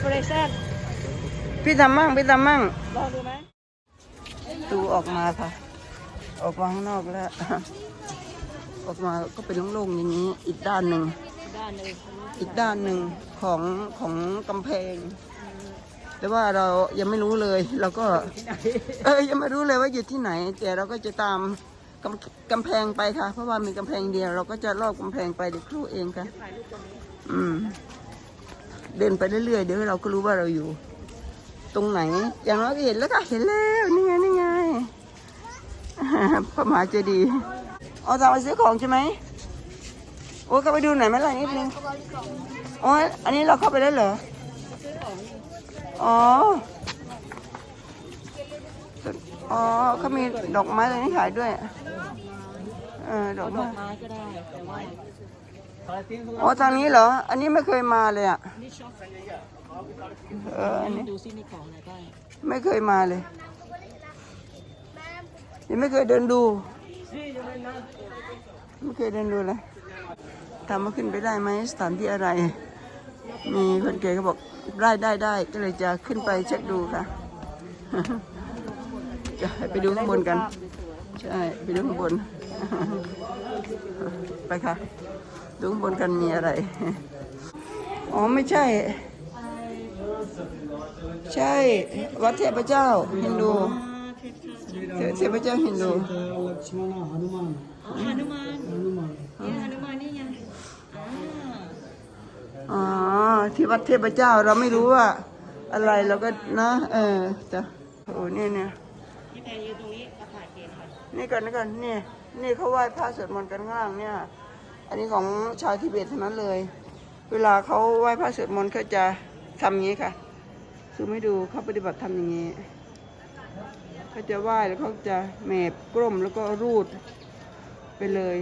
decoration พี่ทำมั่งพี่ทำมั่งลองดูไหมตูออกมาค่ะ ออกมาข้างนอกแล้ว ออกมาก็เป็นโล่งๆอย่างนี้ อีกด้านหนึ่ง ด้านหนึ่งอีกด้านหนึ่งของของกำแพง แต่ว่าเรายังไม่รู้เลยเราก็ เออยังไม่รู้เลยว่าอยู่ที่ไหน แต่เราก็จะตามกำกำแพงไปค่ะ เพราะว่ามีกำแพงเดียว เราก็จะลอบกำแพงไปเดี๋ยวครู่เองค่ะถ่ายรูปตรงนี้อืม เดินไปเรื่อยๆเดี๋ยวเราก็รู้ว่าเราอยู่ ตรงไหน อย่างน้อยก็เห็นแล้วค่ะเห็นแล้วนี่ไงนี่ไงพระมหาเจดีย์อ๋อตามมาซื้อของใช่ไหมโอ้เข้าไปดูหน่อยไหมล่ะนิดนึงโอ๋ออันนี้เราเข้าไปได้เหรออ๋ออ๋อเขามีดอกไม้อะไรนี่ขายด้วย เออ ดอกไม้อกไม้ก็ได้แต่ว่า อ๋อทางนี้เหรอ อันนี้ไม่เคยมาเลยอะนี่ช็อปเอออันนี้ดูซิมีของอะไรบ้างไม่เคยมาเลยยังไม่เคยเดินดูไม่เคยเดินดูเลยถามว่าขึ้นไปได้ไหมสถานที่อะไร มีคนเก๋ก็บอกได้ได้ได้ก็เลยจะขึ้นไปเช็คดูค่ะจะไปดูข้างบนกัน ใช่ ไปดูข้างบน ไปค่ะ ดูบนกันมีอะไร อ๋อไม่ใช่ ใช่ วัดเทพเจ้าฮินดูเทพเจ้าฮินดูฮานุมานฮานุมานนี่ฮานุมานนี่ไงอ๋อที่วัดเทพเจ้าเราไม่รู้ว่า อะไรเราก็นะ เออจ้ะโอ้เนี่ยเนี่ยนี่ก่อนนี่ก่อนนี่นี่เขาไหว้พระสวดมนต์กันง่างเนี่ย อันนี้ของชาวทิเบตทั้งนั้นเลย เวลาเขาไหว้พระสวดมนต์เขาจะทำอย่างนี้ค่ะซูมให้ดูเขาปฏิบัติทำอย่างนี้เขาจะไหว้แล้วเขาจะแหมบกล้มแล้วก็รูดไปเลย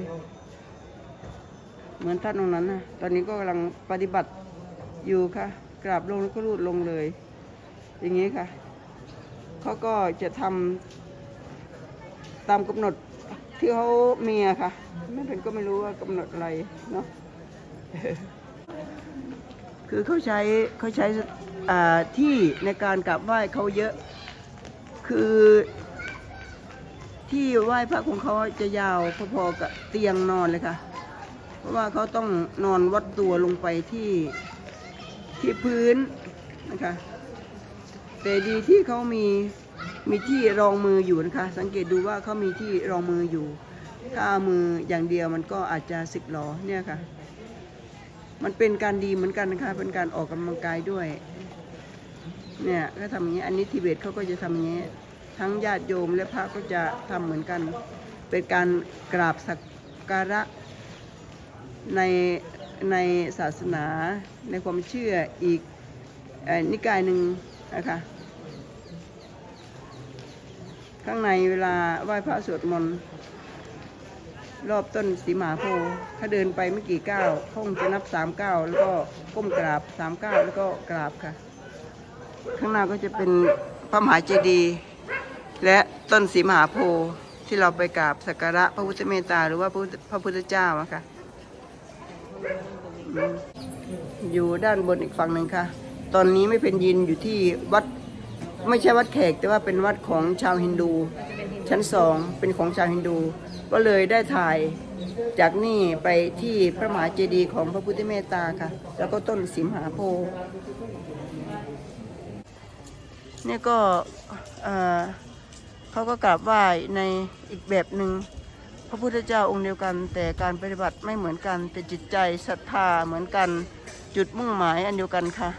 เหมือนท่านตรงนั้นนะตอนนี้ก็กำลังปฏิบัติอยู่ค่ะ กราบลงแล้วก็รูดลงเลย อย่างนี้ค่ะเขาก็จะทำตามกำหนด ที่เขามีอะค่ะไม่เป็นก็ไม่รู้ว่ากำหนดอะไรเนาะคือเขาใช้เขาใช้ที่ในการกราบไหว้เขาเยอะ คือที่ไหว้พระของเขาจะยาวพอๆกับเตียงนอนเลยค่ะ เพราะว่าเขาต้องนอนวัดตัวลงไปที่ที่พื้นนะคะแต่ดีที่เขามี มีที่รองมืออยู่นะคะ สังเกตดูว่าเขามีที่รองมืออยู่ ถ้าเอามืออย่างเดียวมันก็อาจจะสิบหลอเนี่ยค่ะ มันเป็นการดีเหมือนกันนะคะ เป็นการออกกำลังกายด้วย เนี่ยก็ทำอย่างนี้ อันนี้ทิเบตเขาก็จะทำอย่างนี้ ทั้งญาติโยมและพระก็จะทำเหมือนกัน เป็นการกราบสักการะในในศาสนาในความเชื่ออีกอนิกายหนึ่งนะคะ ข้างในเวลาไหว้พระสวดมนต์รอบต้นสีมหาโพธิ์ถ้าเดินไปไม่กี่ก้าวคงจะนับสามก้าวแล้วก็ก้มกราบสามก้าวแล้วก็กราบค่ะ ข้างหน้าก็จะเป็นพระมหาเจดีย์และต้นสีมหาโพธิ์ที่เราไปกราบสักการะพระพุทธเมตตาหรือว่าพระพุทธพระพุทธเจ้าอะค่ะอยู่ด้านบนอีกฝั่งหนึ่งค่ะ ตอนนี้ไม่เป็นยินอยู่ที่วัด ไม่ใช่วัดแขกแต่ว่าเป็นวัดของชาวฮินดู ชั้นสองเป็นของชาวฮินดู ก็เลยได้ถ่ายจากนี่ไปที่พระมหาเจดีย์ของพระพุทธเมตตาค่ะ แล้วก็ต้นสิมหาโพธิ์เนี่ยก็เอ่อเขาก็กราบไหว้ในอีกแบบหนึ่งพระพุทธเจ้าองค์เดียวกัน แต่การปฏิบัติไม่เหมือนกัน แต่จิตใจศรัทธาเหมือนกันจุดมุ่งหมายอันเดียวกันค่ะ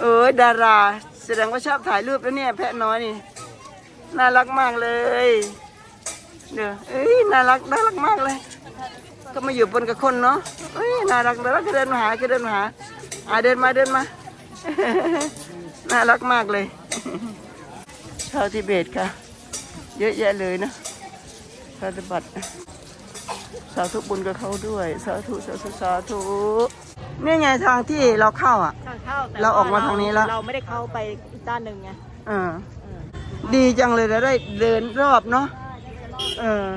เออดารา แสดงว่าชอบถ่ายรูปแล้วเนี่ยแพะน้อยนี่ น่ารักมากเลยเดี๋ยวเอ้ยน่ารักน่ารักมากเลย ก็มาอยู่บนกับคนเนาะเอ้ยน่ารักน่ารักก็เดินมาหาก็เดินมาหาอ่าเดินมาเดินมาน่ารักมากเลยชาวทิเบตค่ะ เยอะแยะเลยนะปฏิบัติ สาธุบุญกับเขาด้วย สาธุสาธุสาธุนี่ไงทางที่เราเข้าอะ ทางเข้าแต่เราออกมาทางนี้แล้ว เราไม่ได้เข้าไปอีกด้านหนึ่งไงเออดีจังเลยเราได้เดินรอบเนาะเออ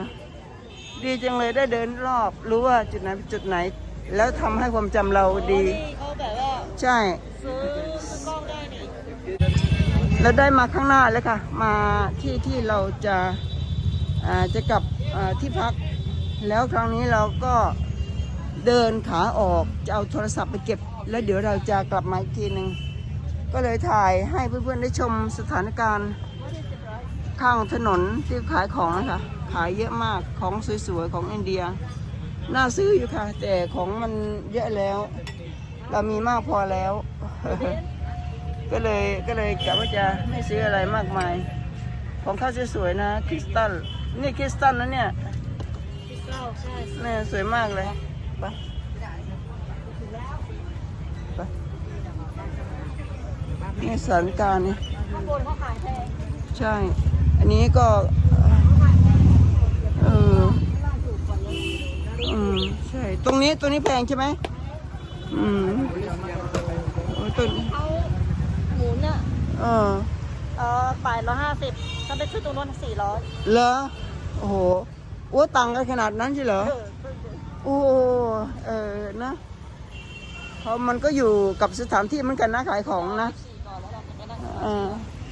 ดีจังเลยได้เดินรอบ รู้ว่าจุดไหนเป็นจุดไหน แล้วทำให้ความจำเราดี ที่เขาแบบว่าใช่ ซื้อซื้อกล้องได้นี่แล้วได้มาข้างหน้าเลยค่ะ มาที่ที่เราจะอ่าจะกลับอ่าที่พัก แล้วครั้งนี้เราก็เดินขาออกจะเอาโทรศัพท์ไปเก็บ แล้วเดี๋ยวเราจะกลับมาอีกทีหนึ่งก็เลยถ่ายให้เพื่อนๆได้ชมสถานการณ์ข้างถนนที่ขายของนะคะขายเยอะมากของสวยๆของอินเดีย น่าซื้ออยู่ค่ะ แต่ของมันเยอะแล้ว เรามีมากพอแล้ว ก็เลยก็เลยกะว่าจะไม่ซื้ออะไรมากมาย ของเขาสวยๆนะคริสตัลนี่คริสตัลนะเนี่ย พี่เก้าใช่เนี่ยสวยมากเลยไปไปนี่สถานการณ์นี่ข้างบนเขาขายแพงใช่ อันนี้ก็ เอออืมใช่ ตรงนี้ตัวนี้แพงใช่ไหมอืมโอ้ยตัวนี้เขาหมูเนี่ยเออเออแปดร้อยห้าสิบถ้าไปซื้อตรงนู้นสี่ร้อยเหรอ โอ้โห อ้วตังกันขนาดนั้นใช่เหรอโอ้เออนะเพราะมันก็อยู่กับสถานที่เหมือนกันนะขายของนะสี่ก่อนแล้วเราจะไปนั่งเออ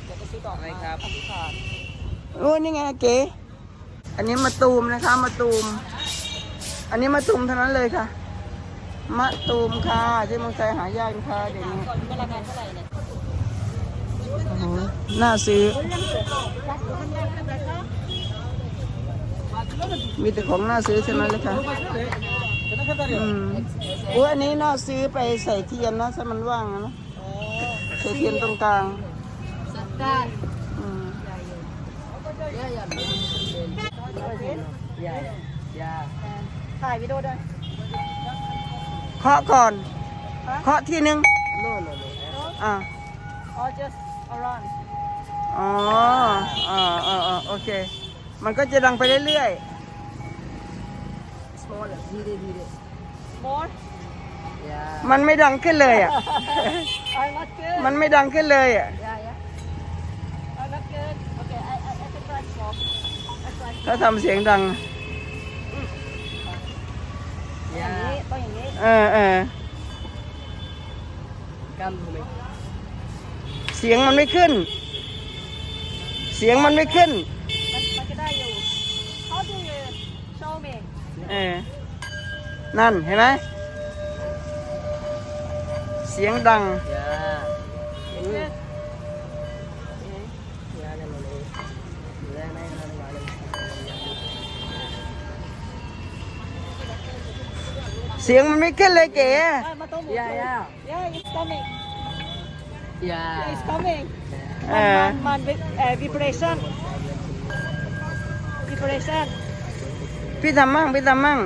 เดี๋ยวไปซื้อดอกไม้ครับอธิษฐานโอ้นี่ไงเก๋อันนี้มาตูมนะคะมาตูม อันนี้มาตูมเท่านั้นเลยค่ะมะตูมค่ะที่เมืองไทยหายากนะคะเดี๋ยวนี้ก่อนเป็นราคาเท่าไหร่เนี่ยโอ้โหน่าซื้อ มีแต่ของน่าซื้อเท่านั้นเลยค่ะอืมโอ้ยอันนี้น่าซื้อไปใส่เทียนนะถ้ามันว่างอะนะใส่เทียนตรงกลางอืมถ่ายวิดีโอด้วยเคาะก่อนเคาะทีนึงอ่า or just around อ๋ออ่าอ่าอ่าโอเค มันก็จะดังไปเรื่อย more ๆมันไม่ดังขึ้นเลยอะ I'm not good มันไม่ดังขึ้นเลยอะ yeah yeah I'm not good okay I I I can try small I try ถ้าทำเสียงดัง อย่างนี้ต้องอย่างนี้เออเออเสียงมันไม่ขึ้น เสียงมันไม่ขึ้นมันมัน เออ นั่นเห็นไหม เสียงดัง Good. เสียงมันไม่ขึ้นเลยเก๋ Ah, matong mo. Yeah, yeah. Yeah, it's coming. Yeah. It's coming. เอ Man, อ man, man, vi- uh, vibration. Vibration. พี่ทำมั่งพี่ทำมั่ง